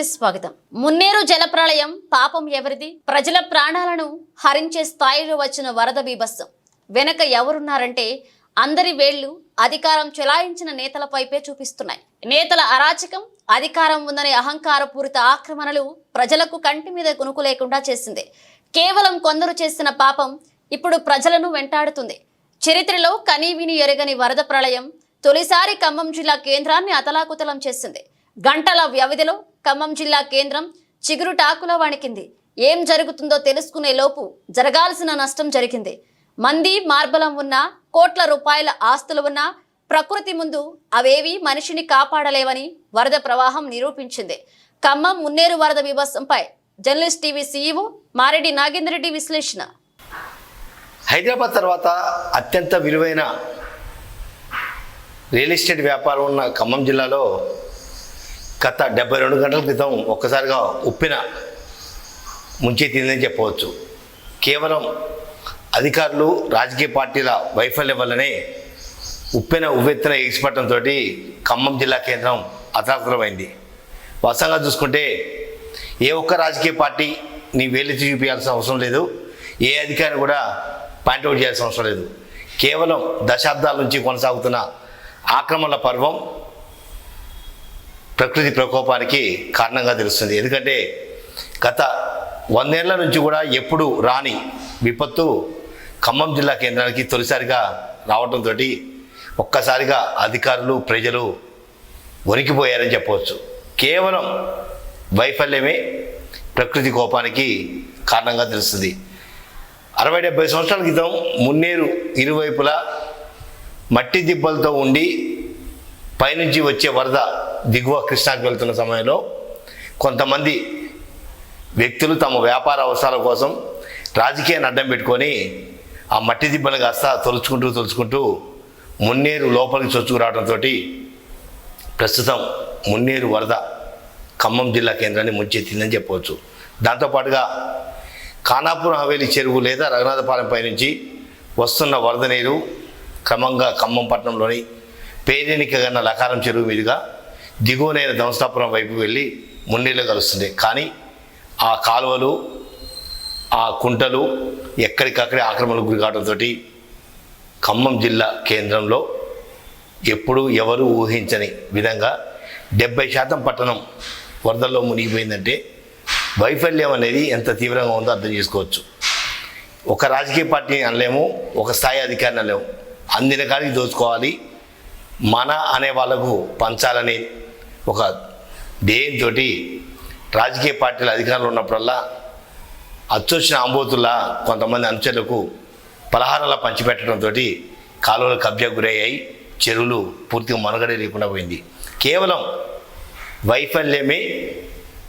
కి స్వాగతం. మున్నేరు జలప్రళయం పాపం ఎవరిది? ప్రజల ప్రాణాలను హరించే స్థాయిలో వచ్చిన వరద బీభత్సం. వెనక ఎవరున్నారంటే అందరి వేళ్ళు అధికారం చెలాయించిన నేతలపైపే చూపిస్తున్నాయి. నేతల అరాచకం అధికారం ఉందనే అహంకారపూరిత ఆక్రమణలు ప్రజలకు కంటి మీద కొనుకు లేకుండా చేసింది. కేవలం కొందరు చేసిన పాపం ఇప్పుడు ప్రజలను వెంటాడుతుంది. చరిత్రలో కనీవిని ఎరగని వరద ప్రళయం తొలిసారి ఖమ్మం జిల్లా కేంద్రాన్ని అతలాకుతలం చేసింది. గంటల వ్యవధిలో ఖమ్మం జిల్లా కేంద్రం చిగురుటాకుల వణికింది. ఏం జరుగుతుందో తెలుసుకునే లోపు జరగాల్సిన నష్టం జరిగింది. మంది మార్బలం ఉన్న కోట్ల రూపాయల ఆస్తులు ఉన్న ప్రకృతి ముందు అవేవి మనిషిని కాపాడలేవని వరద ప్రవాహం నిరూపించింది. ఖమ్మం మున్నేరు వరద విభత్సంపై journalist TV CEO Mareddy Nagender Reddy విశ్లేషణ. హైదరాబాద్ తర్వాత అత్యంత విలువైన రియల్ ఎస్టేట్ వ్యాపారం ఉన్న ఖమ్మం జిల్లాలో గత డెబ్బై రెండు గంటల క్రితం ఒక్కసారిగా ఉప్పిన ముంచెత్తిందని చెప్పవచ్చు. కేవలం అధికారులు రాజకీయ పార్టీల వైఫల్యం వల్లనే ఉప్పెన ఉవ్వెత్తున ఎగిసిపట్టడంతో ఖమ్మం జిల్లా కేంద్రం అతలాకుతలమైంది వాస్తవంగా చూసుకుంటే ఏ ఒక్క రాజకీయ పార్టీ నీ వేలెత్తి చూపించాల్సిన అవసరం లేదు. ఏ అధికారిని కూడా పాయింట్అవుట్ చేయాల్సిన అవసరం లేదు. కేవలం దశాబ్దాల నుంచి కొనసాగుతున్న ఆక్రమణల పర్వం ప్రకృతి ప్రకోపానికి కారణంగా తెలుస్తుంది. ఎందుకంటే గత వందేళ్ళ నుంచి కూడా ఎప్పుడు రాని విపత్తు ఖమ్మం జిల్లా కేంద్రానికి తొలిసారిగా రావడంతో ఒక్కసారిగా అధికారులు ప్రజలు వణికిపోయారని చెప్పవచ్చు. కేవలం వైఫల్యమే ప్రకృతి కోపానికి కారణంగా తెలుస్తుంది. అరవై డెబ్బై సంవత్సరాల క్రితం మున్నేరు ఇరువైపులా మట్టి దిబ్బలతో ఉండి పైనుంచి వచ్చే వరద దిగువ కృష్ణాకి వెళ్తున్న సమయంలో కొంతమంది వ్యక్తులు తమ వ్యాపార అవసరాల కోసం రాజకీయాన్ని అడ్డం పెట్టుకొని ఆ మట్టి దిబ్బలు కాస్త తొలుచుకుంటూ తొలుచుకుంటూ మున్నేరు లోపలికి చొచ్చుకురావడంతో ప్రస్తుతం మున్నేరు వరద ఖమ్మం జిల్లా కేంద్రాన్ని ముంచెత్తిందని చెప్పవచ్చు. దాంతోపాటుగా ఖానాపురం హవేలి చెరువు లేదా రఘునాథపాలెంపై నుంచి వస్తున్న వరద నీరు క్రమంగా ఖమ్మం పట్టణంలోని పేరెనిక గన్న లకారం చెరువు మీదుగా దిగువనైన ధంసాపురం వైపు వెళ్ళి మున్నీళ్ళు కలుస్తుంది. కానీ ఆ కాలువలు ఆ కుంటలు ఎక్కడికక్కడే ఆక్రమణకు గురి కావడంతో ఖమ్మం జిల్లా కేంద్రంలో ఎప్పుడు ఎవరు ఊహించని విధంగా డెబ్బై శాతం పట్టణం వరదల్లో మునిగిపోయిందంటే వైఫల్యం అనేది ఎంత తీవ్రంగా ఉందో అర్థం చేసుకోవచ్చు. ఒక రాజకీయ పార్టీ అనలేము ఒక స్థాయి అధికారిని అనలేము. అందిన కాడికి దోచుకోవాలి. మన అనే వాళ్ళకు పంచాలని ఒక ధ్యేయంతో రాజకీయ పార్టీల అధికారులు ఉన్నప్పుడల్లా అచ్చొచ్చిన ఆంబోతుల్లా కొంతమంది అనుచరులకు పలహారాల పంచిపెట్టడంతో కాలువలు కబ్జా గురయ్యాయి చెరువులు పూర్తిగా మనుగడే లేకుండా పోయింది. కేవలం వైఫల్యమే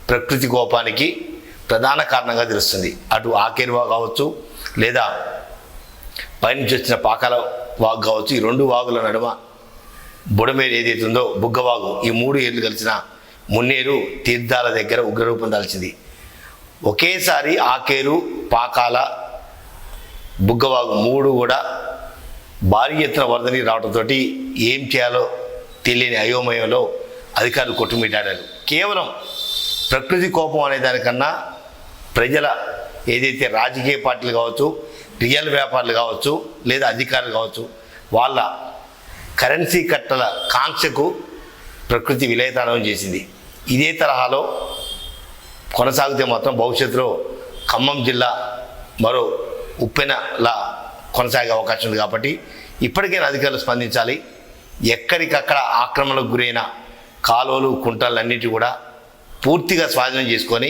ప్రకృతి కోపానికి ప్రధాన కారణంగా తెలుస్తుంది. అటు ఆకేరువా కావచ్చు లేదా పైనుంచి వచ్చిన పాకాల వాగు కావచ్చు ఈ రెండు వాగుల నడుమ బుడమేరు ఏదైతే ఉందో బుగ్గవాగు ఈ మూడు ఏళ్ళు కలిసిన మున్నేరు తీర్థాల దగ్గర ఉగ్రరూపం దాల్చింది. ఒకేసారి ఆకేరు పాకాల బుగ్గవాగు మూడు కూడా భారీ ఎత్తున వరదని రావడంతో ఏం చేయాలో తెలియని అయోమయంలో అధికారులు కొట్టుమిటాడారు కేవలం ప్రకృతి కోపం అనే దానికన్నా ప్రజల ఏదైతే రాజకీయ పార్టీలు కావచ్చు రియల్ వ్యాపారులు కావచ్చు లేదా అధికారులు కావచ్చు వాళ్ళ కరెన్సీ కట్టల కాంక్షకు ప్రకృతి విలయతాండవం చేసింది. ఇదే తరహాలో కొనసాగితే మాత్రం భవిష్యత్తులో ఖమ్మం జిల్లా మరో ఉప్పెనలా కొనసాగే అవకాశం ఉంది కాబట్టి ఇప్పటికైనా అధికారులు స్పందించాలి. ఎక్కడికక్కడ ఆక్రమణకు గురైన కాలువలు కుంటలన్నిటి కూడా పూర్తిగా స్వాధీనం చేసుకొని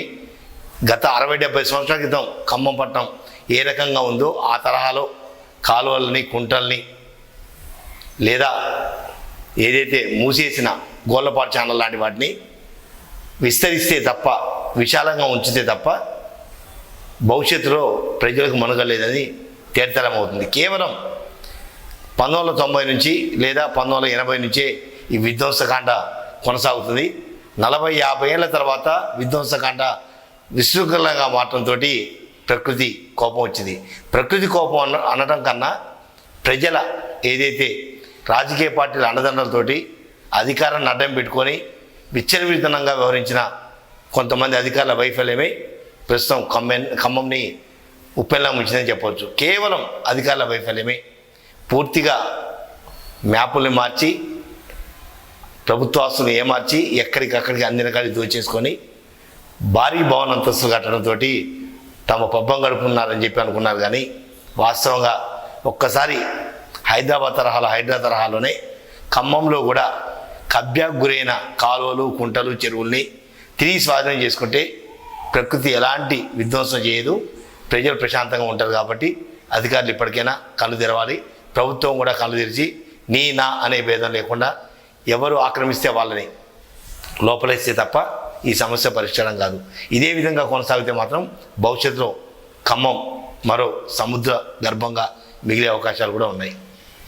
గత అరవై డెబ్బై సంవత్సరాల క్రితం ఖమ్మం పట్టణం ఏ రకంగా ఉందో ఆ తరహాలో కాలువలని కుంటల్ని లేదా ఏదైతే మూసేసిన గోళ్ళపాటు ఛానల్ లాంటి వాటిని విస్తరిస్తే తప్ప విశాలంగా ఉంచితే తప్ప భవిష్యత్తులో ప్రజలకు మనుగలేదని అవుతుంది. కేవలం పంతొమ్మిది వందల తొంభై నుంచి లేదా పంతొమ్మిది వందల ఎనభై నుంచే ఈ విధ్వంసకాండ కొనసాగుతుంది. నలభై యాభై ఏళ్ళ తర్వాత విధ్వంసకాండ విశృంఖలంగా మారటంతో ప్రకృతి కోపం వచ్చింది. ప్రకృతి కోపం అన అనడం కన్నా ప్రజల ఏదైతే రాజకీయ పార్టీల అండదండలతోటి అధికారాన్ని అడ్డం పెట్టుకొని విచ్చలవిత్తనంగా వ్యవహరించిన కొంతమంది అధికారుల వైఫల్యమే ప్రస్తుతం ఖమ్మం ఖమ్మంని ఉప్పెల్లా ముంచిందని చెప్పవచ్చు. కేవలం అధికారుల వైఫల్యమే. పూర్తిగా మ్యాపుల్ని మార్చి ప్రభుత్వాస్తులు ఏమార్చి ఎక్కడికక్కడికి అందిన రకాలు దోచేసుకొని భారీ భవన అంతస్తులు కట్టడంతో తమ పబ్బం గడుపున్నారని చెప్పి అనుకున్నారు కానీ వాస్తవంగా ఒక్కసారి హైదరాబాద్ తరహాలో హైదరాబాద్ తరహాలోనే ఖమ్మంలో కూడా కబ్జాకు గురైన కాలువలు కుంటలు చెరువుల్ని తిరిగి స్వాధీనం చేసుకుంటే ప్రకృతి ఎలాంటి విధ్వంసం చేయదు. ప్రజలు ప్రశాంతంగా ఉంటారు కాబట్టి అధికారులు ఇప్పటికైనా కళ్ళు తెరవాలి. ప్రభుత్వం కూడా కళ్ళు తెరిచి నీ నా అనే భేదం లేకుండా ఎవరు ఆక్రమిస్తే వాళ్ళని లోపలేస్తే తప్ప ఈ సమస్య పరిష్కారం కాదు. ఇదే విధంగా కొనసాగితే మాత్రం భవిష్యత్తులో ఖమ్మం మరో సముద్ర గర్భంగా మిగిలే అవకాశాలు కూడా ఉన్నాయి.